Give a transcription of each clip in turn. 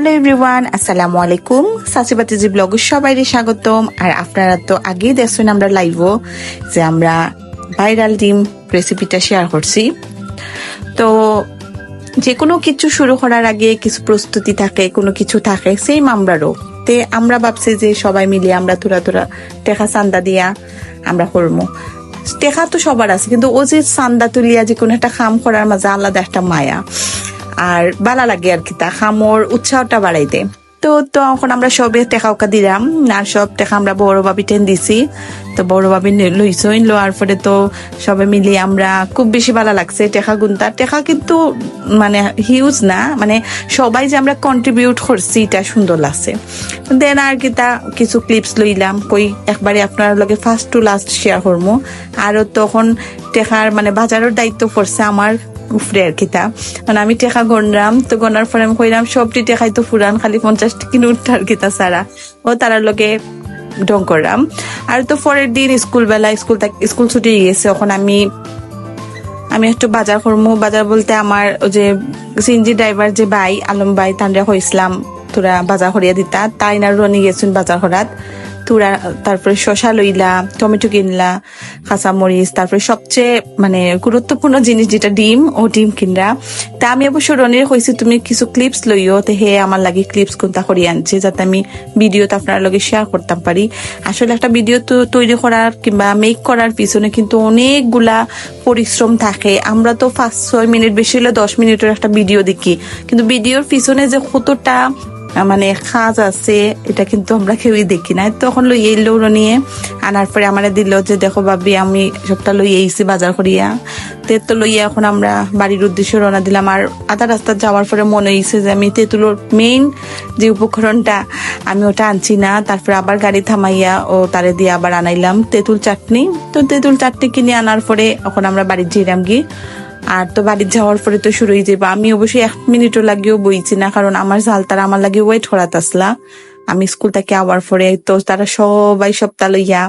Hello everyone আসসালামু আলাইকুম সাসিবাতিজি ব্লগে সবাইকে স্বাগতম। আর আপনারা তো আগেই দেখছেন আমরা লাইভও যে আমরা ভাইরাল ডিম রেসিপিটা শেয়ার করছি। তো যে কোনো কিছু শুরু করার আগে কিছু প্রস্তুতি থাকে, কোনো কিছু থাকে সেম আমরারও। তে আমরা ভাবছি যে সবাই মিলে আমরা তোরা তোরা টেকা চান্দা দিয়া আমরা করব টেকা তো সবার আছে, কিন্তু ও যে চান্দা তুলিয়া যে কোনো একটা খাম করার মাঝে আলাদা একটা মায়া। আর ভালো লাগে আর কি তা খামোর উৎসাহটা বাড়াইতে তো তখন আমরা সবে টেকা ওকা দিলাম, আর সব টেকা আমরা বড় বাবি টেন দিছি। তো বড় বাবি লইছই লোয়ার পরে তো সবে মিলি আমরা খুব বেশি ভালো লাগছে টেকা গুনতা। টেকা কিন্তু মানে হিউজ না মানে সবাই যে আমরা কন্ট্রিবিউট করছি, এটা সুন্দর লাগছে। দেন আর কি তা কিছু ক্লিপস লইলাম, কই একবারে আপনার লগে ফার্স্ট টু লাস্ট শেয়ার করব আরও তখন টেকার মানে বাজারের দায়িত্ব পড়ছে আমার। উফরে আর কিতা। মানে আমি টেকা গণরাম, তো গণার পরে আমি কইলাম, সবটি টেকাই তো ফুরান, খালি পঞ্চাশ কিনে উঠতে আর কিতা সারা। ও তারার লগে ঢং করলাম। আর তো পরের দিন স্কুল বেলা, স্কুল স্কুল ছুটি গেছে তখন আমি আমি একটু বাজার করব বাজার বলতে আমার যে সিনজি ড্রাইভার যে ভাই, আলম ভাই, তানরা হইসলাম তোরা বাজার করিয়া দিতা। তাই না, রনি গেছেন বাজার করাত। তুরা, তারপরে শশা লইলা, টমেটো কিনলা কাঁচামরিচ তারপরে সবচেয়ে মানে গুরুত্বপূর্ণ জিনিস যেটা ডিম, ও ডিম কিনরা। তা আমি অবশ্য রনির কইছি, তুমি কিছু ক্লিপস লইও, তে হে আমার লাগে ক্লিপস কোনটা করি আনছে, যাতে আমি ভিডিওতে আপনার লগে শেয়ার করতাম পারি। আসলে একটা ভিডিও তো তৈরি করার কিংবা মেক করার পিছনে কিন্তু অনেকগুলা পরিশ্রম থাকে। আমরা তো পাঁচ ছয় মিনিট বেশি হলে দশ মিনিটের একটা ভিডিও দেখি। কিন্তু ভিডিওর পিছনে যে কতটা মানে কাজ আছে, এটা কিন্তু আমরা কেউই দেখি না তখন লই এলো নিয়ে আনার পরে আমার দিল যে, দেখো ভাবি, আমি সবটা লই এইছি বাজার করিয়া। তেতো লইয়া এখন আমরা বাড়ির উদ্দেশ্যে রওনা দিলাম। আর আধা রাস্তা যাওয়ার পরে মনে হয়েছে যে, আমি তেঁতুলোর মেইন যে উপকরণটা, আমি ওটা আনছি না। তারপরে আবার গাড়ি থামাইয়া ও তারে দিয়ে আবার আনাইলাম তেঁতুল চাটনি। তো তেঁতুল চাটনি কিনে আনার পরে এখন আমরা বাড়ির জিরাম গিয়ে আর তো বাড়ি যাওয়ার পরে তো শুরু হয়ে যাব আমি অবশ্যই এক মিনিটও লাগিয়েও বইছি না, কারণ আমার জাল তারা আমার লাগে ওয়েট করাত আসলা। আমি স্কুল থেকে আওয়ার পরে তো তারা সবাই সপ্তাহ লইয়া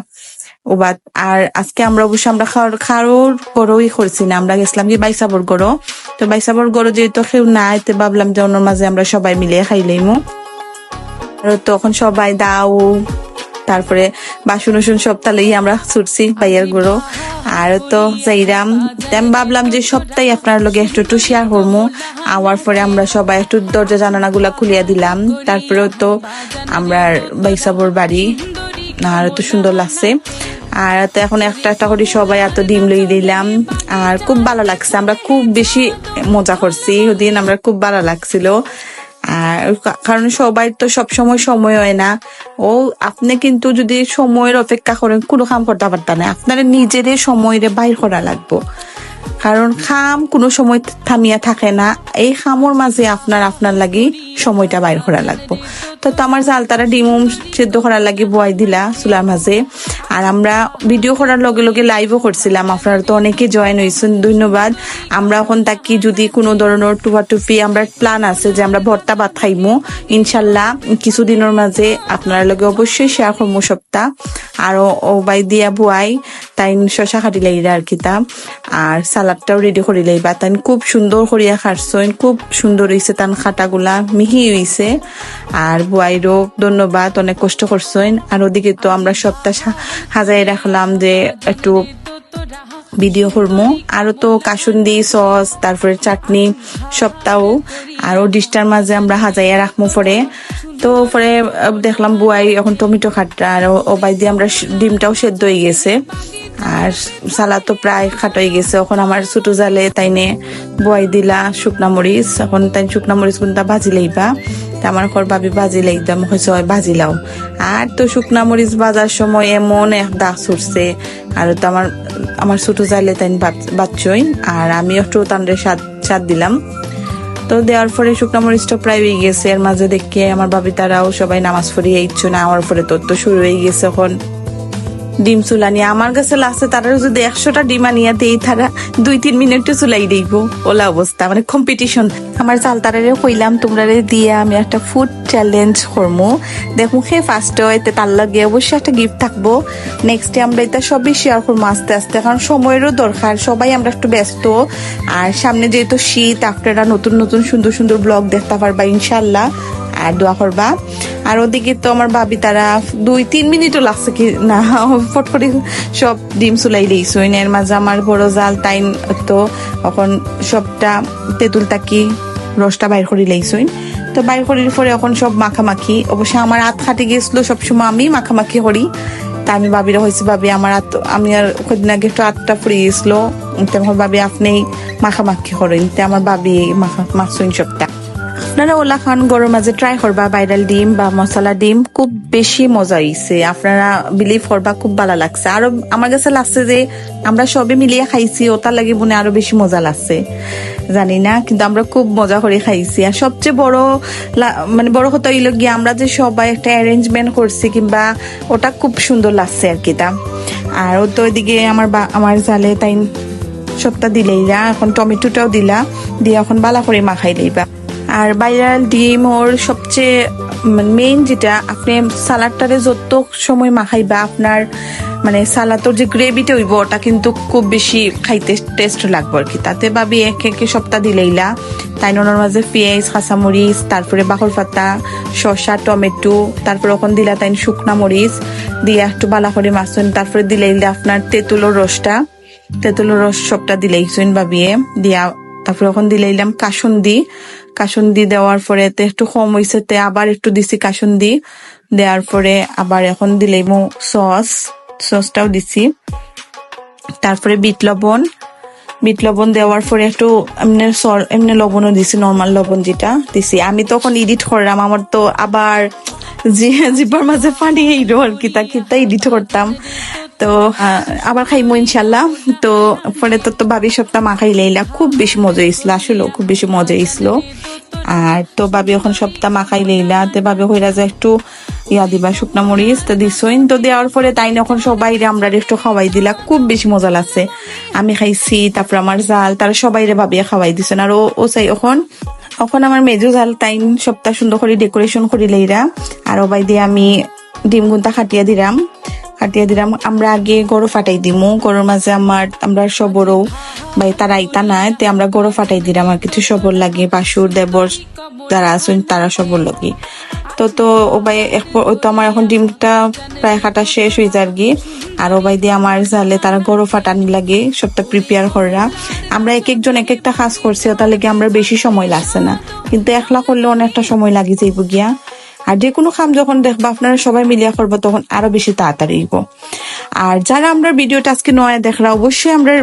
ওবাদ আর আজকে আমরা অবশ্য আমরা খাওয়ার গরোই করছি না, আমরা গেছিলাম কি বাইসাবর গরো তো বাইসাবর গরো যেহেতু কেউ নাই, তো ভাবলাম যে ওনার মাঝে আমরা সবাই মিলে খাইলেইমু আর তখন সবাই দাও তারপরে বাসন উসুন সব তালেই আমরা ছুটছি ভাইয়ার গুঁড়ো। আর তো যাইরাম আমি ভাবলাম যে সপ্তাহে আপনার লগে একটু একটু শেয়ার করব আওয়ার পরে আমরা সবাই একটু দরজা জানানা গুলা খুলিয়া দিলাম। তারপরে তো আমরা বাইসাবর বাড়ি, আর তো সুন্দর লাগছে। আর তো এখন একটা একটা করে সবাই এত ডিম লই দিলাম। আর খুব ভালো লাগছে, আমরা খুব বেশি মজা করছি। ওদিন আমরা খুব ভালো লাগছিল। আর কারণ সবাই তো সব সময় সময় হয় না। ও, আপনি কিন্তু যদি সময়ের অপেক্ষা করেন, কোনো কাম করতে পারতেন না। আপনার নিজেদের সময়ের বাইর করা লাগবো। কারণ খাম কোনো সময় থামিয়া থাকে না। এই খামর মাঝে আপনার আপনার লাগি সময়টা বাইর করা লাগবো। তো আমার জাল তারা ডিমুম সেদ্ধ করার লাগি বয় দিলা চুলার মাঝে। আর আমরা ভিডিও করার লগে লগে লাইভও করছিলাম। আপনারা তো অনেকে জয়েন হয়েছেন ধন্যবাদ। আমরা এখন তাকি যদি কোনো ধরনের টুপি আমরা প্ল্যান আছে যে আমরা ভর্তা ভাত খাইমু। ইনশাল্লাহ কিছুদিনের মাঝে আপনার লগে অবশ্যই শেয়ার করব সপ্তাহ। আর ও বাই দিয়া বুয়াই। তাই শশা কাটি লাগিরা আর কিতা আর সালাদটাও রেডি করে লইবা তাই খুব সুন্দর করিয়া খাটছইন খুব সুন্দর হয়েছে তান খাটাগুলা। মিহি হইছে। আর বুয়াইরও ধন্যবাদ, অনেক কষ্ট করছইন আর ওদিকে তো আমরা সপ্তাহ সাজাই রাখলাম যে একটু ভিডিও করব আরও তো কাসুন্দি, সস, তারপরে চাটনি সপ্তাহ আর ও ডিশটার মাঝে আমরা হাজাইয়া রাখব পরে। তো পরে দেখলাম বুয়াই এখন টমেটো খাটটা। আর ও বাই দিয়ে আমরা ডিমটাও সেদ্ধ হয়ে গেছে। আর সালাদ তো প্রায় খাটাই গেছে। এখন আমার ছোটো জালে তাইনে বয় দিলা শুকনা মরিচ। এখন তাই শুকনা মরিচ কোনটা ভাজি লইবা। আমার ঘর ভাবি ভাজি লাইতাম হয়েছে হয় ভাজি লাও। আর তো শুকনা মরিচ বাজার সময় এমন এক দাগ ছুটছে। আর তো আমার আমার ছোটো জালে তাই বাচ্চই আর আমি একটু তান্ডে স্বাদ স্বাদ দিলাম। তো দেওয়ার পরে শুকনা মরিচটা প্রায় হয়ে গেছে। এর মাঝে দেখে আমার ভাবি তারাও সবাই নামাজ পড়িয়ে ইচ্ছু না আমার পরে তোর তো শুরু হয়ে গেছে এখন। ডিম চুলানি। আমার কাছে লাস্টে তারা যদি একশোটা ডিম আনিয়া দেই, তারা দুই, তিন মিনিটে চুলাই দিব ওলা অবস্থা মানে কম্পিটিশন আমার চাল তারারে কইলাম তোমরা দিয়ে আমি একটা ফুড চ্যালেঞ্জ করব দেখো সে ফার্স্ট হইতে তার লাগে অবশ্যই একটা গিফট থাকব। নেক্সট ডে আমরা এটা সবই শেয়ার করব আস্তে আস্তে। কারণ সময়েরও দরকার, সবাই আমরা একটু ব্যস্ত। আর সামনে যেহেতু শীত, আপনারা নতুন নতুন, সুন্দর সুন্দর ব্লগ দেখতে পারবা ইনশাল্লাহ আর দোয়া করবা। আর ওদিকে তো আমার ভাবি, তারা দুই, তিন মিনিটও লাগছে কি না, ফট করে সব ডিম চুলাই দিয়েছ এর মাঝে আমার বড় জাল, তাই তো এখন সবটা তেঁতুল তাকি, রসটা বাইর করে লাইছইন তো বাইর করির পরে এখন সব মাখামাখি। অবশ্য আমার হাত খাটে গেছিল, সবসময় আমি মাখামাখি করি। তা আমি ভাবিরা হয়েছে, ভাবি আমার হাত, আমি আর কদিন আগে একটু হাতটা ফুরে গেছিল। তখন ভাবি আপনি মাখামাখি করেন। তে আমার ভাবি মাখা মাখছইন সবটা। আপনারা ওলা খান গরম মাঝে ট্রাই করবা ভাইরাল ডিম বা মশলা ডিম, খুব বেশি মজা হইছে। আপনারা বিলিভ করবা, খুব ভালো লাগছে। আরও আমার কাছে লাগছে যে, আমরা সবে মিলিয়ে খাইছি, ওটার লাগে মনে আরও বেশি মজা লাগছে। জানি না, কিন্তু আমরা খুব মজা করে খাইছি। আর সবচেয়ে বড় মানে বড় কথা হইল গিয়ে, আমরা যে সবাই একটা অ্যারেঞ্জমেন্ট করছি কিংবা ওটা খুব সুন্দর লাগছে আর কি তা আর ও তো ওইদিকে আমার বা- আমার জালে তাই সবটা দিলেইলা এখন টমেটোটাও দিলা, দিয়ে এখন বালা করে মাখাই লইবা আর ভাইরাল ডিম, ওর সবচেয়ে মেইন যেটা, আপনি সালাডটারে যত সময় মাখাইবা, আপনার মানে সালাদর যে গ্রেভিটা হইব, ওটা কিন্তু খুব বেশি খাইতে টেস্ট লাগবে আর কি তাতে ভাবি এক একে সপ্তাহ দিলেইলা। তাই ওনার মাঝে পেঁয়াজ, কাঁচামরিচ, তারপরে বাকর পাতা, শসা, টমেটো, তারপরে ওখান দিলা তাই শুকনা মরিচ, দিয়ে একটু বালা করে মাছুন তারপরে দিলেইলা আপনার তেঁতুলোর রসটা। তেঁতুলের রস সবটা দিলেই সুইন ভাবিয়ে, দিয়া তারপরে ওখান দিলাইলাম কাসুন্দি কাসুন্দি দেওয়ার পরে তে একটু কম হয়েছে তে আবার একটু দিছি কাসুন্দি। দেওয়ার পরে আবার এখন দিলাইমু সস, সসটাও দিছি। তারপরে বিট লবণ। বিট লবণ দেওয়ার পরে একটু এমনি সর এমনি লবণও দিছি নর্মাল লবণ যেটা দিছি। আমি তখন এডিট করলাম, আমার তো আবার জি জিব্বার মাঝে পানি এইলো আর কি তা এডিট করতাম। তো আবার খাইমু ইনশাল্লাহ তো, পরে তো তো ভাবি সপ্তাহ মাখাই লাইলা খুব বেশি মজা হয়েছিল আসলে খুব বেশি মজা হয়েছিল আর তো ভাবি এখন সপ্তাহ মাখাই লাইলা তে ভাবি হইরা যে একটু ইয়া দিবা, শুকনা মরিচ তো দিছইন তো দেওয়ার পরে তাই এখন সবাই আমরা একটু খাওয়াই দিলা। খুব বেশি মজা লাগছে। আমি খাইছি, তারপর আমার জাল, তারা সবাই রে ভাবিয়া খাওয়াই দিছেন আর ও চাই এখন এখন আমার মেজু জাল টাইম সপ্তাহ সুন্দর করে ডেকোরেশন করি লইরা আর ওবাই দিয়ে আমি ডিম গুন্তা খাটিয়া দিলাম খাটিয়া দিলাম। আমরা আগে গরু ফাটাই দিমু। গরুর মাঝে আমার, আমরা সবরও ভাই, তারা আইতা নাই তে আমরা গরু ফাটাই দিলাম। আর কিছু সবর লাগে, বাসুর, দেবর যারা আছেন, তারা সবর লাগে। তো তো, ও ভাই ও তো আমার এখন ডিমটা প্রায় কাটা শেষ হয়ে যায় আর কি। আর ও ভাই দিয়ে আমার জালে তারা গরু ফাটানি লাগে, সবটা প্রিপেয়ার করা আমরা এক একজন এক একটা কাজ করছি ওটা লেগে আমরা বেশি সময় লাগছে না। কিন্তু একলা করলে অনেকটা সময় লাগি যাইব গিয়া। আর যে কোনো কাম যখন দেখবা আপনারা সবাই মিলিয়া করব, তখন আরও বেশি তাড়াতাড়ি আর যারা আমরা ভিডিওটা আজকে নয় দেখরা অবশ্যই আমরা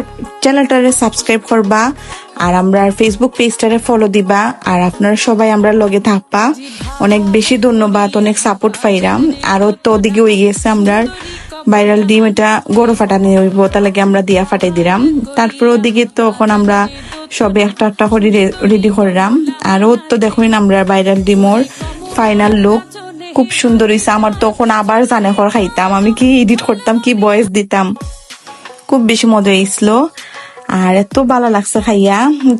চ্যানেলটারে সাবস্ক্রাইব করবা, আর আমরা ফেসবুক পেজটারে ফলো দিবা, আর আপনারা সবাই আমরা লগে থাকবা। অনেক বেশি ধন্যবাদ, অনেক সাপোর্ট পাইরাম। আরও তো ওদিকে হয়ে গেছে আমরা ভাইরাল ডিম, এটা গরু ফাটানি হইব, তার লাগে আমরা দিয়া ফাটাই দিলাম তারপর ওদিকে তো এখন আমরা সবে একটা একটা করে রেডি করলাম। আর ওর তো দেখুন আমরা ভাইরাল ডিমোর ফাইনাল লুক খুব সুন্দর হয়েছে আমার তখন আবার জানে খর খাইতাম। আমি কি এডিট করতাম, কি ভয়েস দিতাম। খুব বেশি মজা হয়েছিল আর এত ভালো লাগছে খাইয়া।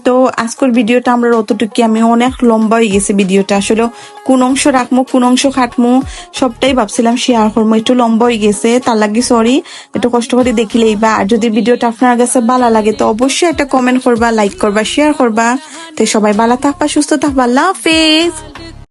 তো আজকের ভিডিওটা আমরা অতটুকু, আমি অনেক লম্বা হয়ে গেছে ভিডিওটা। আসলে কোন অংশ রাখব কোন অংশ খাটমু, সবটাই ভাবছিলাম শেয়ার করব একটু লম্বা হয়ে গেছে, তার লাগে সরি একটু কষ্ট করে দেখিলেই বা আর যদি ভিডিওটা আপনার কাছে ভালো লাগে, তো অবশ্যই একটা কমেন্ট করবা লাইক করবা শেয়ার করবা। তো সবাই ভালো থাকবা, সুস্থ থাকবা। আল্লাহ হাফেজ।